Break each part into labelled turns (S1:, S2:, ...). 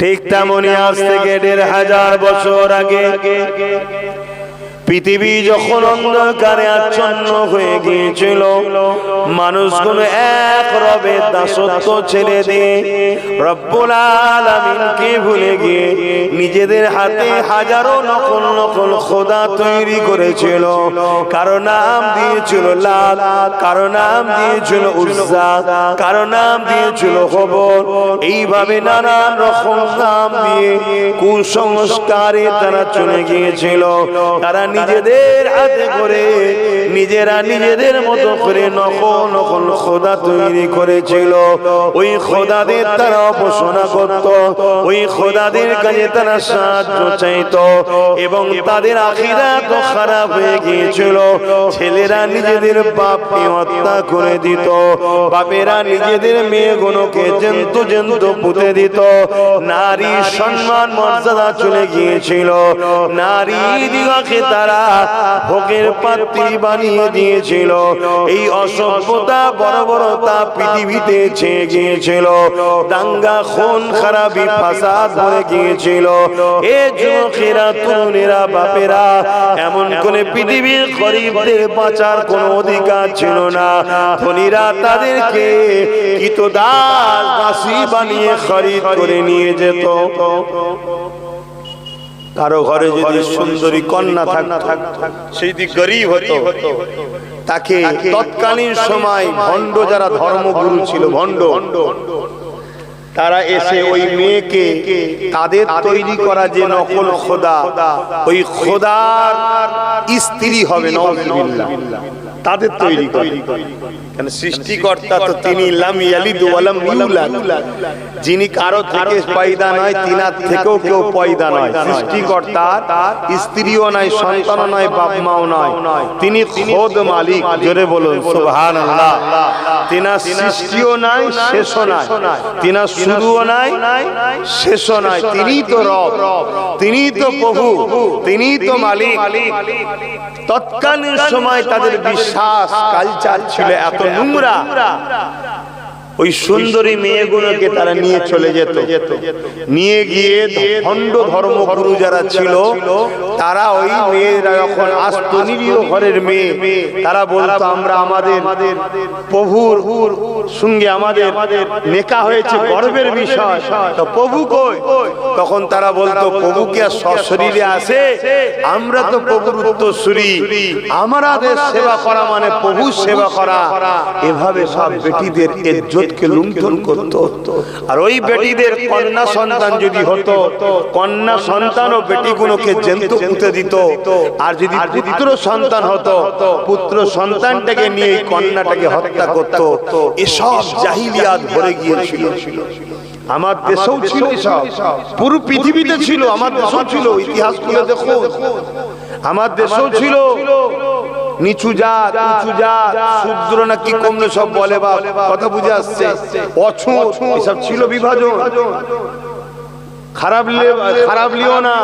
S1: ঠিক তেমনি আজ থেকে দেড় হাজার বছর আগে পৃথিবী যখন অন্ধকারে আচ্ছন্ন হয়ে গিয়েছিল, মানুষগুলো এক রবে দাসত্ব ছেড়ে দিয়ে রব্বুল আলামিনকে ভুলে গিয়ে নিজেদের হাতে হাজারো নকল নকল খোদা তৈরি করেছিল। কারও নাম দিয়েছিল লাল, কারও নাম দিয়েছিল উজ্জা কারও নাম দিয়েছিল খবর এইভাবে নানান রকম নাম দিয়ে কুসংস্কারে তারা চলে গিয়েছিল। তারা নিজেদের হাতে করে নিজেরা নিজেদের মতো করে নকল নকল খোদা তৈরি করেছিল। ওই খোদাদের তারা উপাসনা করত। ওই খোদাদের কাছে তারা সাহায্য চাইতো। এবং তাদের আখিরা তো খারাপ হয়ে গিয়েছিল। ছেলেরা নিজেদের বাপকে হত্যা করে দিত। বাপেরা নিজেদের মেয়েগুলোকে জন্তু জন্তু পুঁতে দিত। নারী সম্মান মর্যাদা চলে গিয়েছিল। নারী দিগকে তারা ভোগের পাত্রী বানিয়ে দিয়েছিল। এই অসভ্যতা বড় বড়তা পৃথিবীতে ছেয়ে গিয়েছিল। দাঙ্গা খুন খারাপি ফাসাদ হয়ে গিয়েছিল। এ যুবকেরা তরুণেরা বাপেরা এমন করে পৃথিবীর গরিবদের বাঁচার কোনো অধিকার ছিল না। ধনীরা তাদেরকে কিত দাস দাসী বানিয়ে খরিদ করে নিয়ে যেত। কারও ঘরে যদি সুন্দরী কন্যা থাক সেই দিক গরিব হতো। তাকে তৎকালীন সময় ভণ্ড যারা ধর্মগুরু ছিল ভণ্ড। তারা এসে ওই মেয়েকে তাদের তৈরি করা যে নকল খোদা ওই খোদার স্ত্রী হবে নওয়াজুবিল্লাহ তাদের তৈরি করে। কেন সৃষ্টিকর্তা তো তিনি লাম ইয়ালিদ ওয়ালাম ইউলাদ। যিনি কারও থেকে পয়দা নয় তিনার থেকেও কেউ পয়দা নয়। সৃষ্টিকর্তার স্ত্রীও নয় সন্তানও নয় বাপ মাও নয়। তিনি খোদ মালিক। জোরে বলুন সুবহানাল্লাহ। তিনার সৃষ্টিও নাই শেষও নাই তিনার শুরুও নাই শেষও নাই তিনিই তো রব। তিনিই তো প্রভু। তিনিই তো মালিক। তৎকালীন সময় তাদের বিশ্বাস কালচার ছিল এত নোংরা। ওই সুন্দরী মেয়েগুলোকে তারা নিয়ে চলে যেত। নিয়ে গিয়ে ভণ্ড ধর্মগুরু যারা ছিল, তারা ওই মেয়েরা যখন আসতো, নিরীহ ঘরের মেয়ে, তারা বলতো, আমরা আমাদের প্রভুর সঙ্গে আমাদের নেকা হয়েছে, গর্বের বিষয়। তো প্রভু কই? তখন তারা বলতো, প্রভু কি আর সশরীরে আসে আমরা তো প্রভুর উত্তরসূরি। আমাদের সেবা করা মানে প্রভু সেবা করা। এভাবে সব বেটিদের ইজ্জতকে লুণ্ঠন করত। আর ওই বেটিদের কন্যা সন্তান যদি হতো কন্যা সন্তান ও বেটিগুলোকে জন্তু পুঁতে দিত। আর যদি পুত্র সন্তান হতো পুত্র সন্তানটাকে নিয়ে কন্যাটাকে হত্যা করত। এসব জাহিলিয়াত ভরে গিয়েছিল। আমার দেশেও ছিল পুরো পৃথিবীতে ছিল আমার দেশেও ছিল। ইতিহাস খুলে দেখো আমার দেশেও ছিল। নিচু জাত, উঁচু জাত, শূদ্র না কি সব বলে বা কথা বুঝে আসছে। অছুঁত, এসব ছিল বিভাজন। খারাপ খারাপ লিও না।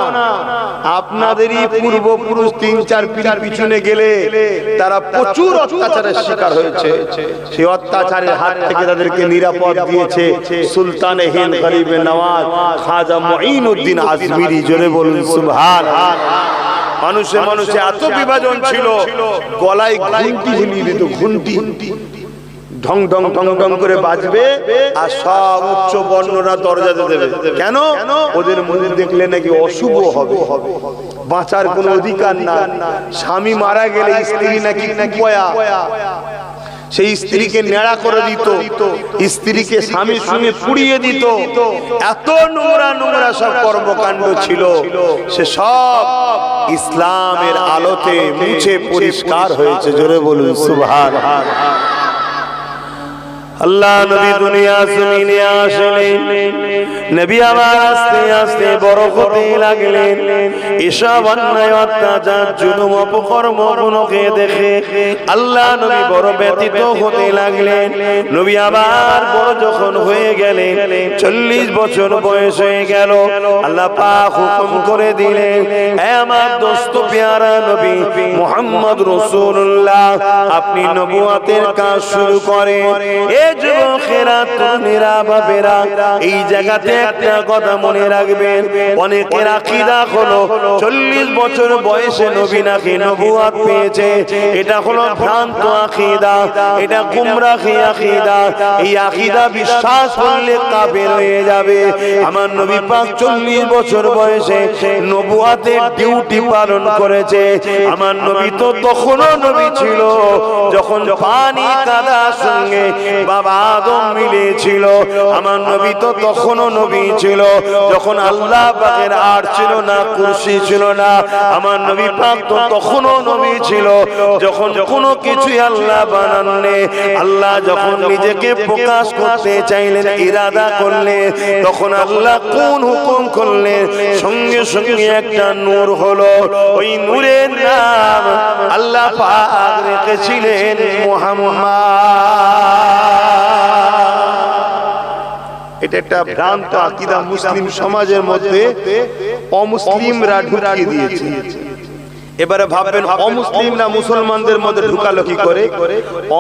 S1: আপনাদেরই পূর্বপুরুষ তিন, চার পিছনে গেলে তারা প্রচুর অত্যাচারের শিকার হয়েছে। অত্যাচারের হাত থেকে তাদেরকে নিরাপদ সুলতান নওয়াজ আজমিরি। জোরে বলুন মানুষে মানুষে এত বিভাজন ছিল। গলায় ঘুমটি ঝুলিয়ে দিত ঘুমটি। ঢং ঢং ঢং ঢং করে বাজবে আর সব উচ্চ বর্ণরা দরজাতে দেবে। কেন? ওদের মনে দেখলে নাকি অশুভ হবে। বাঁচার কোনো অধিকার না স্বামী মারা গেলে স্ত্রী নাকি কুপয়া। সেই স্ত্রীকে নেড়া করে দিত, স্ত্রীকে স্বামীর সঙ্গে পুড়িয়ে দিত। এত নোংরা নোংরা সব কর্মকাণ্ড ছিল। সে সব ইসলামের আলোতে মুছে পরিষ্কার হয়েছে। জোরে বলুন, সুবহান আল্লাহ নবী দুনিয়া জমিনে আসলেন নবী আমার আস্তে আস্তে বড় হতে লাগলেন এসব অন্যায়, অত্যাচার, জুলুম, অপকর্ম গুলোকে দেখে আল্লাহ নবী বড় ব্যতীত হতে লাগলেন নবী আবার বড় যখন হয়ে গেলেন চল্লিশ বছর বয়স হয়ে গেল, আল্লাহ পাক হুকুম করে দিলেন আমার দোস্ত পেয়ারা নবী মোহাম্মদ রসুল্লাহ আপনি নবুয়াতের কাজ শুরু করেন, এ বয়সে নবুয়াত বিশ্বাস হয়ে যাবে। আমার নবী পাক চল্লিশ বছর বয়সে নবুয়াতের ডিউটি পালন করেছে। আমার নবী তো তখনও নবী ছিল, যখন পানি কাদা সঙ্গে বাবা আদম মিলেছিল। আমার নবী তো তখনও নবী ছিল, যখন আল্লাহ পাকের আর ছিল না, কুরসি ছিল না, আমার নবী পাক তো তখনও নবী ছিল, যখন কোনো কিছুই আল্লাহ বানাননি। আল্লাহ যখন নিজেকে প্রকাশ করতে চাইলেন, ইরাদা করলেন, তখন আল্লাহ কোন হুকুম করলেন? সঙ্গে সঙ্গে একটা নূর হলো, ওই নূরের নাম আল্লাহ পাক রেখেছিলেন মুহাম্মদ। এটা একটা ভ্রান্ত আকিদা মুসলিম সমাজের মধ্যে অমুসলিমরা ঢুকিয়ে দিয়েছে। এবারে ভাববেন অমুসলিম না মুসলমানদের মধ্যে ঢুকালো করে?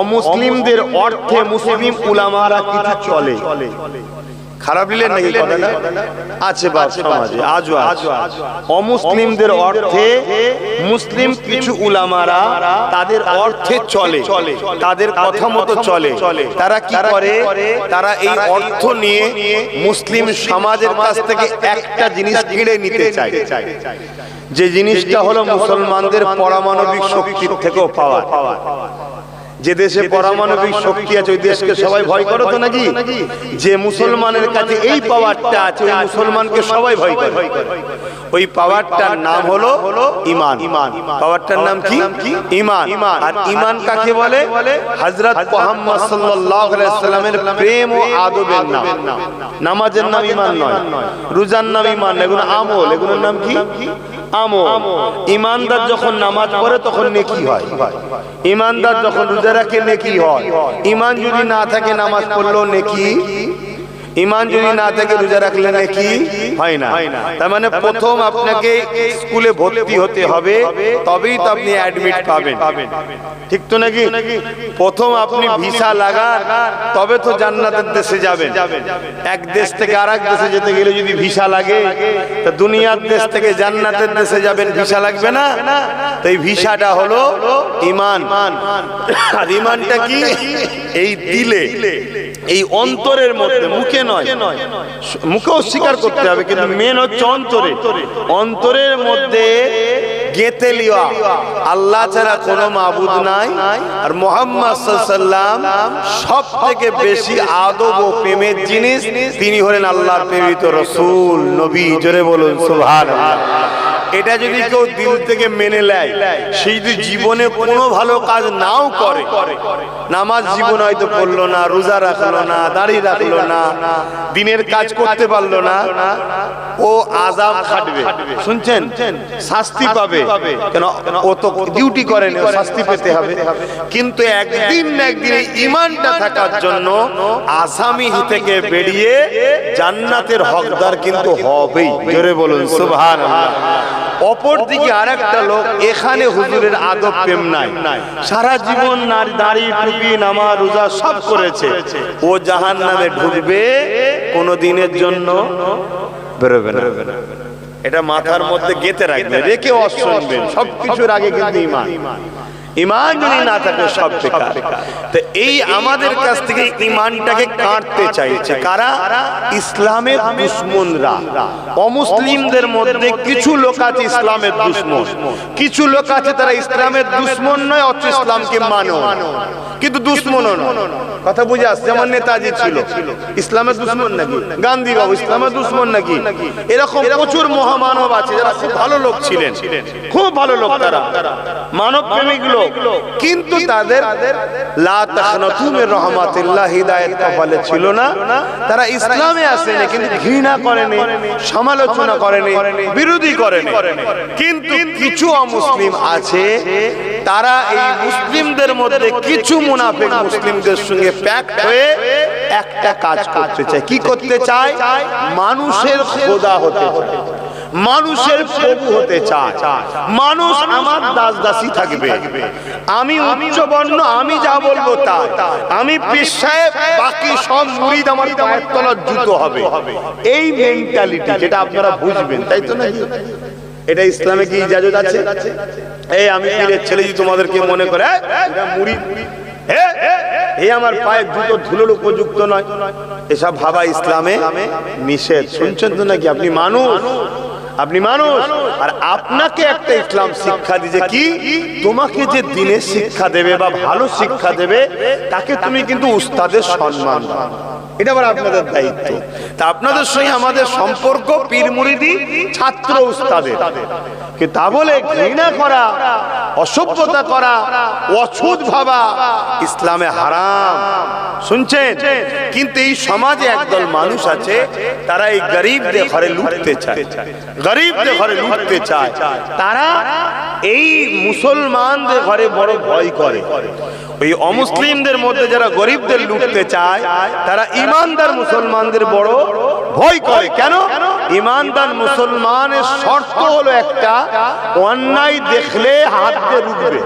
S1: অমুসলিমদের অর্থে মুসলিম উলামারা কিছু চলে। খারাপ নিলেন নাকি কথাটা? আছে বাপ সমাজে, আজও অমুসলিমদের অর্থে মুসলিম কিছু উলামারা তাদের অর্থে চলে তাদের কথা মতো চলে। তারা কি করে? তারা এই অর্থ নিয়ে মুসলিম সমাজের কাছ থেকে একটা জিনিস কিনে নিতে চায়। যে জিনিসটা হলো মুসলমানদের পারমাণবিক শক্তির থেকেও পাওয়া। যে দেশে পারমাণবিক শক্তি আছে ওই দেশকে সবাই ভয় করো তো নাকি? যে মুসলমানের কাছে এই পাওয়ারটা আছে ওই মুসলমানকে সবাই ভয় করে। ওই পাওয়ারটার নাম হলো ইমান। ইমান। পাওয়ারটার নাম কি? ইমান। ইমান। আর ইমান কাকে বলে? হযরত মুহাম্মদ সাল্লাল্লাহু আলাইহি সাল্লামের প্রেম ও আদবের নাম। নামাজের নাম ইমান নয়। রোজার নাম ইমান। এগুলো আমল। এগুলোর নাম কি? আমল। ইমানদার যখন নামাজ পড়ে তখন নেকি হয়। ইমানদার যখন রোজা রাখে নেকি হয়। ইমান যদি না থাকে নামাজ পড়লেও নেকি? ইমান যদি না থাকে রোজা রাখলে নাকি হয় না। তার মানে প্রথম আপনাকে স্কুলে ভর্তি হতে হবে তবেই তো আপনি অ্যাডমিট পাবেন। ঠিক তো নাকি? প্রথম আপনি ভিসা লাগান তবে তো জান্নাতের দেশে যাবেন। এক দেশ থেকে আরেক দেশে যেতে গেলে যদি ভিসা লাগে তা দুনিয়ার দেশ থেকে জান্নাতের দেশে যাবেন ভিসা লাগবে না? তো এই ভিসাটা হলো ইমান। আর ইমানটা কি? এই দিলে। এই অন্তরের মধ্যে, মুখে নয়। মুখেও স্বীকার করতে হবে, কিন্তু মেন হচ্ছে অন্তরে। অন্তরের মধ্যে গেঁথে আল্লাহ ছাড়া কোনো মাবুদ নাই, আর মোহাম্মদ সাল্লাম সব থেকে বেশি আদব ও প্রেমের জিনিস, তিনি হলেন আল্লাহর প্রেমিত রসুল, নবী। জোরে বলুন সুভান এটা যদি কেউ দিল থেকে মেনে নেয় সেই যদি জীবনে কোনো ভালো কাজ নাও করে, নামাজ জীবন হয়তো করল না, রোজা রাখল না, দাড়ি রাখল না, দিনের কাজ করতে পারল না, ও আজাব খাটবে। শুনছেন? শাস্তি পাবে। কেন? ও তো ডিউটি করেনি ও শাস্তি পেতে হবে। কিন্তু একদিন না একদিন ইমানটা থাকার জন্য আসামি থেকে বেরিয়ে জান্নাতের হকদার কিন্তু হবেই। জোরে বলুন, সুবহানাল্লাহ। অপর আর আরেকটা লোক, এখানে হুজুরের আদব প্রেম নাই। সারা জীবন দাড়ি, টুপি নামা রোজা সব করেছে। ও জাহান নামে ঢুকবে, কোনো দিনের জন্য বেরোবে এটা মাথার মধ্যে গেতে রাখবে, রেখে অস্ত্র সবকিছুর আগে কিন্তু ইমান ইমান যদি না থাকে সব বেকার। তো এই আমাদের কাছ থেকে ইমানটাকে কাটতে চাইছে। কারা? ইসলামের দুশ্মনরা। অমুসলিমদের মধ্যে কিছু লোক আছে ইসলামের দুশ্মন। কিছু লোক আছে তারা ইসলামের দুশ্মন নয় অথচ ইসলামকে মানো। কিন্তু দুশ্মনও নয়। কথা বুঝে আসছে? যেমন নেতাজি ছিল। ইসলামের দুশ্মন নাকি? গান্ধী বাবু ইসলামের দুশ্মন নাকি? এরকম প্রচুর মহামানব আছে যারা খুব ভালো লোক ছিলেন। খুব ভালো লোক তারা। মানব প্রেমিক লোক কিন্তু তাদের ইসলামে বিরোধী কিন্তু কিছু অমুসলিম আছে, তারা এই মুসলিমদের মধ্যে কিছু মুনাফিক মুসলিমদের সঙ্গে প্যাক হয়ে একটা কাজ করতে চায়। কি করতে চায়? মানুষের খোদা হতে চায়। মানুষের প্রভু হতে চায় মানুষ আমার দাস দাসী থাকবে। আমি উচ্চ বর্ণ আমি যা বলব তা আমি পীর বাকি সব মুরিদ আমার পায়ের তলার জুতো হবে। এই মেন্টালিটি যেটা আপনারা বুঝবেন তাই তো নাকি? এটা ইসলামে কি ইজাজত আছে? এই আমি ছেলে যদি তোমাদেরকে মনে করে "এই, এটা মুরিদ এই আমার পায়ের জুতো ধুলোর উপযুক্ত নয়। এসব ভাবা ইসলামে নিষেধ। শুনছেন তো নাকি? আপনি মানুষ। আপনি মানুষ। আর আপনাকে একটা ইসলাম শিক্ষা দিয়ে কি? তোমাকে যে দিনে শিক্ষা দেবে বা ভালো শিক্ষা দেবে, তাকে তুমি কিন্তু উস্তাদের সম্মান সম্পর্ক ঘৃণা করা, অসভ্যতা করা ভাবা ইসলামে হারাম। শুনছেন? কিন্তু এই সমাজে একদল মানুষ আছে, তারা এই গরিবদের ঘরে লুটতে চায়। গরিবদের ঘরে লুটতে চায়। তারা এই মুসলমানদের ঘরে বড় ভয় করে। ওই অমুসলিমদের মধ্যে যারা গরিবদের লুটতে চায়, তারা ইমানদার মুসলমানদের বড় ভয় করে। কেন? ইমানদার মুসলমানের শর্ত হলো একটা, অন্যায় দেখলে হাত দিয়ে রুখবে।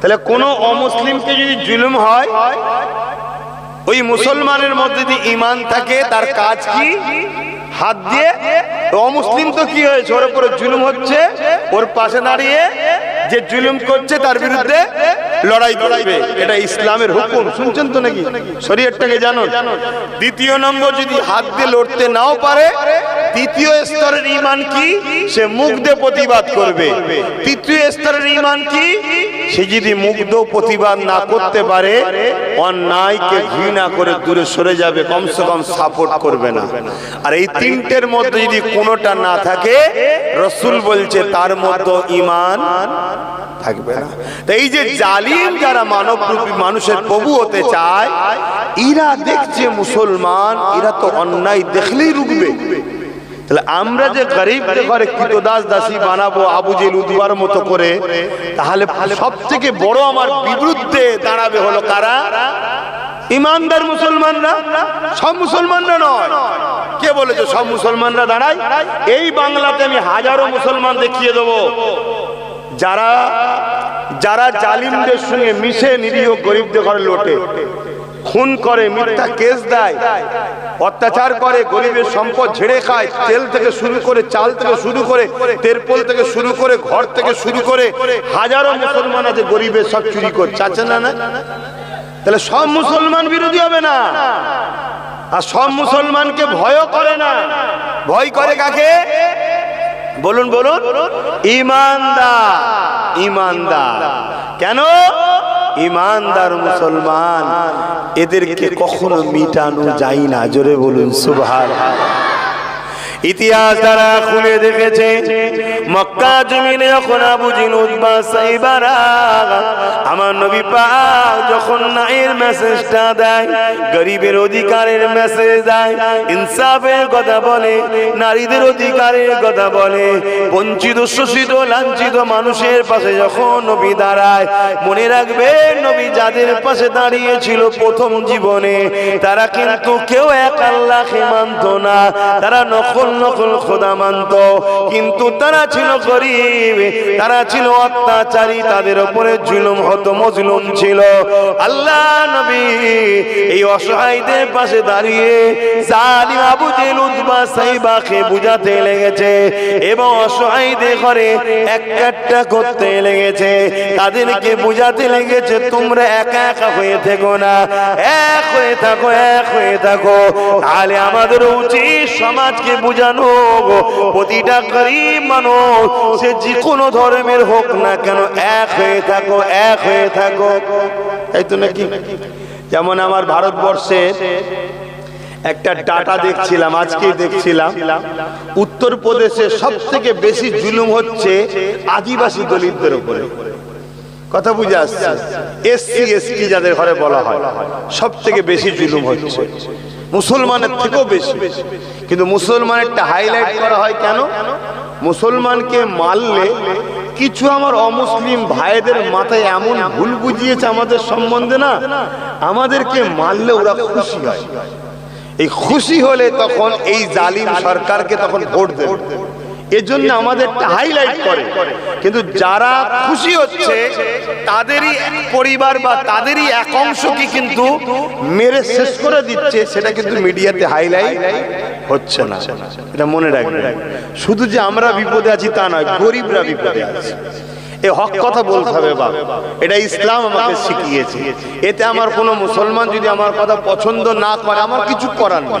S1: তাহলে কোন অমুসলিমকে যদি জুলুম হয়, ওই মুসলমানের মধ্যে যদি ইমান থাকে, তার কাজ কি? হাত দিয়ে? অমুসলিম তো কি হয়েছে? ওর উপরে জুলুম হচ্ছে, ওর পাশে দাঁড়িয়ে যে জুলুম করছে তার বিরুদ্ধে লড়াই করবে। এটা ইসলামের হুকুম। শুনছেন তো নাকি? শরীরটাকে জানো? দ্বিতীয় নম্বর, যদি হাত দিয়ে লড়তে নাও পারে, তৃতীয় স্তরের ইমান কি? সে মুখ দিয়ে প্রতিবাদ করবে। তৃতীয় স্তরের ইমান কি? সে যদি মুগ্ধ প্রতিবাদ না করতে পারে, অন্যায়কে ঘৃণা করে দূরে সরে যাবে, কমসে কম সাপোর্ট করবে না। আর এই তিনটের মধ্যে যদি কোনোটা না থাকে, রসুল বলছে তার মধ্যে ইমান থাকবে না। এই যে জালিম যারা মানব মানুষের প্রভু হতে চায়, এরা দেখছে মুসলমান, এরা তো অন্যায় দেখলেই রুখবে। তাহলে আমরা যে গরিবদের ঘরে কৃতদাস দাসী বানাবো আবু জেল উদ্বার মতো করে তাহলে সব থেকে বড় আমার বিরুদ্ধে দাঁড়াবে হলো কারা? ইমানদার মুসলমানরা? সব মুসলমানরা নয়। কে বলেছে সব মুসলমানরা দাঁড়ায়? এই বাংলাতে আমি হাজারো মুসলমান দেখিয়ে দেবো। যারা যারা জালিমদের সঙ্গে মিশে নিরীহ গরিবদের ঘরে লোটে। খুন করে, মিথ্যা কেস দেয়, অত্যাচার করে, গরিবের সম্পদ ঝেড়ে খায়, তেল থেকে শুরু করে, চাল থেকে শুরু করে, তেরপল থেকে শুরু করে, ঘর থেকে শুরু করে, হাজারো মুসলমান আছে, গরিবের সব চুরি করছে আছে না না? তাহলে সব মুসলমান বিরোধী হবে না। আর সব মুসলমানকে ভয়ও করে না। ভয় করে কাকে? বলুন বলুন। ইমানদার ইমানদার। কেন? ইমানদার মুসলমান এদেরকে কখনো মিটানো যায় না। জোরে বলুন সুভার ইতিহাস দ্বারা খুলে দেখেছে। মক্কা জমিনে যখন আবু জিনুদ বা সাইবারা, আমার নবী পাক যখন নাইয়ের মেসেজটা দেয়, গরিবের অধিকারের মেসেজ দেয়, ইনসাফের কথা বলে, নারীদের অধিকারের কথা বলে, বঞ্চিত, শোষিত, লাঞ্ছিত মানুষের পাশে যখন নবী দাঁড়ায়, মনে রাখবে নবী যাদের পাশে দাঁড়িয়েছিল প্রথম জীবনে, তারা কিন্তু কেউ এক আল্লাহকে মানত না, তারা নকল নকল খোদা মানত। কিন্তু তারা ছিল গরিব, তারা ছিল অত্যাচারী, তাদের উপরে জুলুম হতো, মজলুম ছিল। আল্লাহ নবী এই অসহায়দের পাশে দাঁড়িয়ে জালিম আবু জেল উদ্বা সাইবাকে বুঝাতে লেগেছে এবং অসহায়দের ঘরে এক একটা করতে লেগেছে। তাদেরকে বুঝাতে লেগেছে, তোমরা একা একা হয়ে থেকো না, এক হয়ে থাকো, এক হয়ে থাকো। তাহলে আমাদের উচিত সমাজকে বুঝানো প্রতিটা গরিব মানুষ, সে যে কোনো ধর্মের হোক না কেন, এক হয়ে থাকো, এক হয়ে থাকো। তাই তো নাকি? যেমন আমার ভারতবর্ষে একটা ডাটা দেখছিলাম, আজকেই দেখছিলাম। উত্তরপ্রদেশে সব থেকে বেশি জুলুম হচ্ছে আদিবাসী দলিতদের উপরে। কথা বুঝে আসছে? এসসি, এসটি যাদের ঘরে বলা হয় সব থেকে বেশি জুলুম হচ্ছে। মুসলমানের থেকেও বেশি। কিন্তু মুসলমানেরটা হাইলাইট করা হয় কেন? মুসলমানকে মারলে কিছু আমার অমুসলিম ভাইদের মাথায় এমন ভুল বুঝিয়েছে আমাদের সম্বন্ধে না? আমাদেরকে মারলে ওরা খুশি হয়। এই খুশি হলে তখন এই জালিম সরকারকে তখন ভোট দেবে। এজন্য আমাদের হাইলাইট করে। কিন্তু যারা খুশি হচ্ছে তাদেরই পরিবার বা তাদেরই এক অংশকে কিন্তু মেরে শেষ করে দিচ্ছে সেটা কিন্তু মিডিয়াতে হাইলাইট হচ্ছে না। এটা মনে রাখবে শুধু যে আমরা বিপদে আছি তা নয় গরিবরা বিপদে আছে। এ হক কথা বলতে হবে বাপ। এটা ইসলাম আমাকে শিখিয়েছে। এতে আমার কোনো মুসলমান যদি আমার কথা পছন্দ না করে আমার কিছু করার নেই।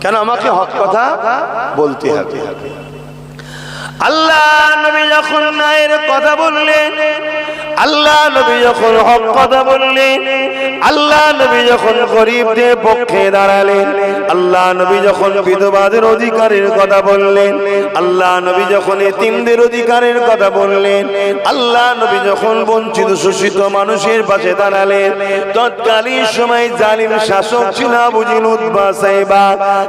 S1: কেন? আমাকে হক কথা বলতে হবে।
S2: আল্লাহ নবী যখন মায়ের কথা বললেন আল্লাহ নবী যখন হক কথা বললেন, আল্লাহ নবী যখন গরিবদের পক্ষে দাঁড়ালেন, আল্লাহ নবী যখন বিধবাদের অধিকারের কথা বললেন, আল্লাহ নবী যখন এতিমদের অধিকারের কথা বললেন, আল্লাহ নবী যখন বঞ্চিত শোষিত মানুষের পাশে দাঁড়ালেন, তৎকালীন সময় জালিম শাসক ছিল বুঝিল উদ্বা সাহেবা,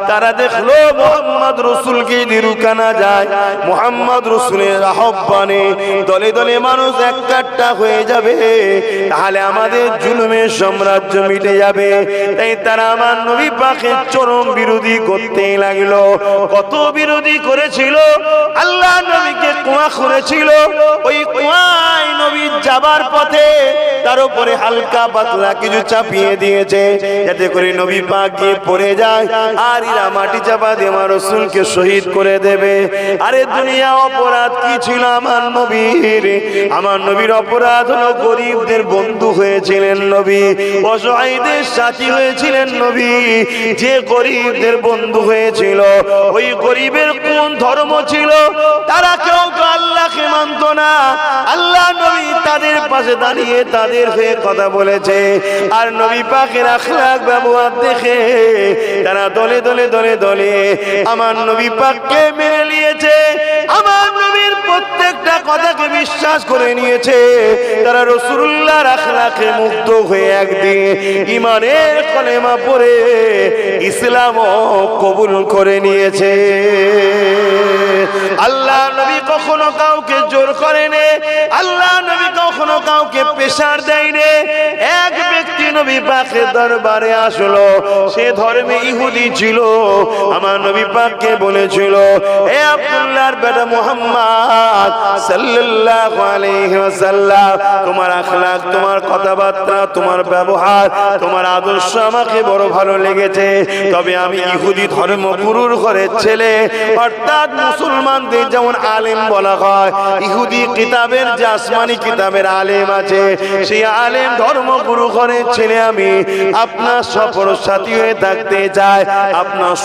S2: তারা দেখল মোহাম্মদ রসুলকে দিরুকানা যায়, মোহাম্মদ রসুলের আহ্বানে দলে দলে মানুষ এক কাট্টা হয়ে যাবে, তাহলে আমাদের জুলুমের সাম্রাজ্য মিটে যাবে। তাই তারা আমার নবী পাখের চরম বিরোধী করতে লাগল। কত বিরোধী করেছিল? আল্লাহ নবীকে কুয়া করেছিল। ওই কুয়ায় নবী যাবার পথে তার উপরে হালকা পাতলা কিছু চাপিয়ে দিয়েছে, যাতে করে নবী পাক গিয়ে পড়ে যায় আর ইরা মাটি চাপা দিয়ে আমার রসুলকে শহীদ করে দেবে। আরে দুনিয়া অপরাধ কি ছিল আমার নবীর? আমার নবীর অপরাধ হলো গরিবদের বন্ধু হয়েছিলেন নবী, অসহায়দের সাথী হয়েছিলেন নবী। যে গরিবদের বন্ধু হয়েছিল, ওই গরিবের কোন ধর্ম ছিল? তারা কেউ আল্লাহকে মানত না। আল্লাহ নবী তাদের পাশে দাঁড়িয়ে তাদের হয়ে কথা বলেছে। আর নবী পাকের আখলাক ব্যবহার দেখে তারা দলে দলে দলে দলে আমার নবী পাককে মেনে নিয়েছে। আমার প্রত্যেকটা কথাকে বিশ্বাস করে নিয়েছে। তারা রসুল্লাহর আখলাকে মুগ্ধ হয়ে একদিন ইমানের কলেমা পড়ে ইসলাম কবুল করে নিয়েছে। আল্লাহ নবী কখনো কাউকে জোর করেনি, আল্লাহ নবী কখনো কাউকে পেশার দেয়নি। এক ব্যক্তি নবী পাকের দরবারে আসলো, সে ধর্মে ইহুদি ছিল, আমার নবী পাককে বলেছিল, এ আব্দুল্লাহর বেটা মুহাম্মদ সাল্লাল্লাহু আলাইহি ওয়াসাল্লাম, তোমার আখলাক তোমার কথাবার্তা, তোমার ব্যবহার, তোমার আদর্শ আমাকে বড় ভালো লেগেছে। তবে আমি ইহুদি ঘরের ছেলে, অর্থাৎ মুসলমানদের যেমন আলেম বলা হয়, ইহুদি কিতাবের যে আসমানি কিতাবের আলেম আছে, সেই আলেম ঘরের ছেলে আমি। আপনার সফর সাথী হয়ে থাকতে আপনার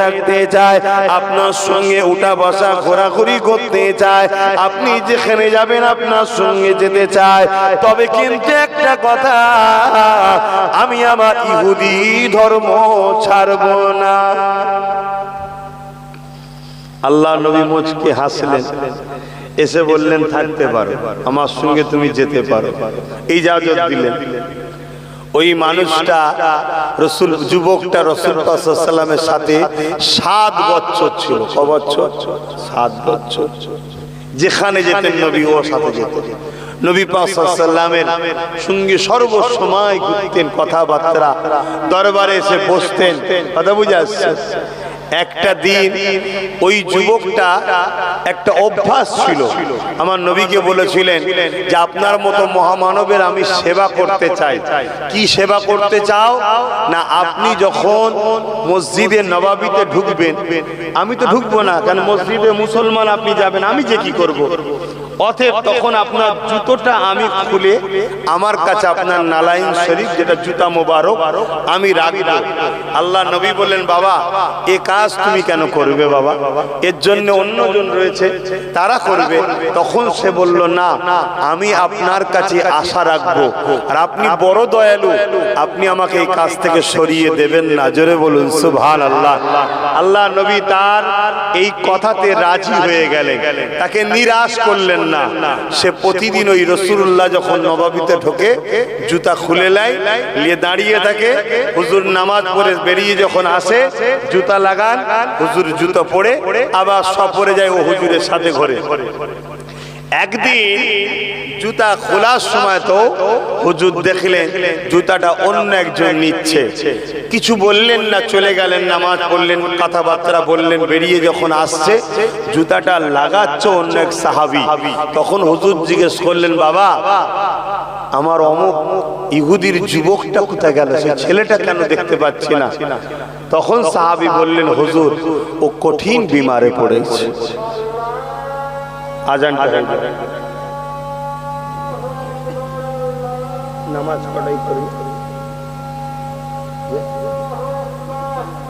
S2: থাকতে চাই আপনার সঙ্গে উঠা বসা, ঘোরাঘুরি করতে চাই আপনি যেখানে যাবেন আপনার সঙ্গে যেতে চাই তবে কিন্তু একটা কথা, আমি আমার ইহুদি ধর্ম ছাড়ব না।
S1: আল্লাহ নবী মুচকে হাসলেন, এসে বললেন, থাকতে পারো, আমার সঙ্গে তুমি যেতে পারো। ইজাজত দিলেন। ওই মানুষটা রসুল, যুবকটা রসুল সাল্লামের সাথে সাত বছর ছিল। ক বছর? সাত বছর। যেখানে যেতেন নবী, ও সাথে যেতেন। নবী পাসাল্লামের সঙ্গে সর্বসময় ঘুরতেন, কথাবার্তা, দরবারে এসে বসতেন। কথা বুঝে আসছে একটা দিন ওই যুবকটা একটা অভ্যাস ছিল। আমার নবীকে বলেছিলেন যে আপনার মতো মহামানবের আমি সেবা করতে চাই। কি সেবা করতে চাও? না, আপনি যখন মসজিদে নবাবিতে ঢুকবেন, আমি তো ঢুকবো না, কারণ মসজিদে মুসলমান আপনি যাবেন, আমি যে কি করব। অতএব তখন আপনার জুতোটা আমি খুলে আমার কাছে আপনার নালাইন শরীফ যেটা জুতা মোবারক আমি রাখব। আল্লাহ নবী বললেন বাবা এ কাজ তুমি কেন করবে বাবা? এর জন্য অন্যজন রয়েছে তারা করবে। তখন সে বলল না আমি আপনার কাছে আশা রাখব। আর আপনি বড় দয়ালু। আপনি আমাকে এই কাজ থেকে সরিয়ে দেবেন না। জোরে বলুন সুভান আল্লাহ আল্লাহ নবী তার এই কথাতে রাজি হয়ে গেলেন। তাকে নিরাশ করলেন না সে প্রতিদিন ওই রসুল্লাহ যখন নবাবিতে ঢোকে, জুতা খুলে নেয় দাঁড়িয়ে থাকে। হুজুর নামাজ পড়ে বেরিয়ে যখন আসে, জুতা লাগান, হুজুর জুতা পরে, আবার সফরে যায় ও হুজুরের সাথে ঘরে। একদিন জুতা খোলার সময় তো হুজুর দেখলেন জুতাটা অন্য একজন নিচ্ছে। কিছু বললেন না, চলে গেলেন, নামাজ পড়লেন, কথাবার্তা বললেন, বেরিয়ে যখন আসছে, জুতাটা লাগাচ্ছে অন্য এক সাহাবি। তখন হুজুর জিজ্ঞেস করলেন, বাবা, আমার অমুক ইহুদির যুবকটা কোথায় গেল? সে ছেলেটা কেন দেখতে পাচ্ছি না? তখন সাহাবি বললেন, হুজুর, ও কঠিন বিমারে পড়েছে। আজান নামাজ পড়াই করি।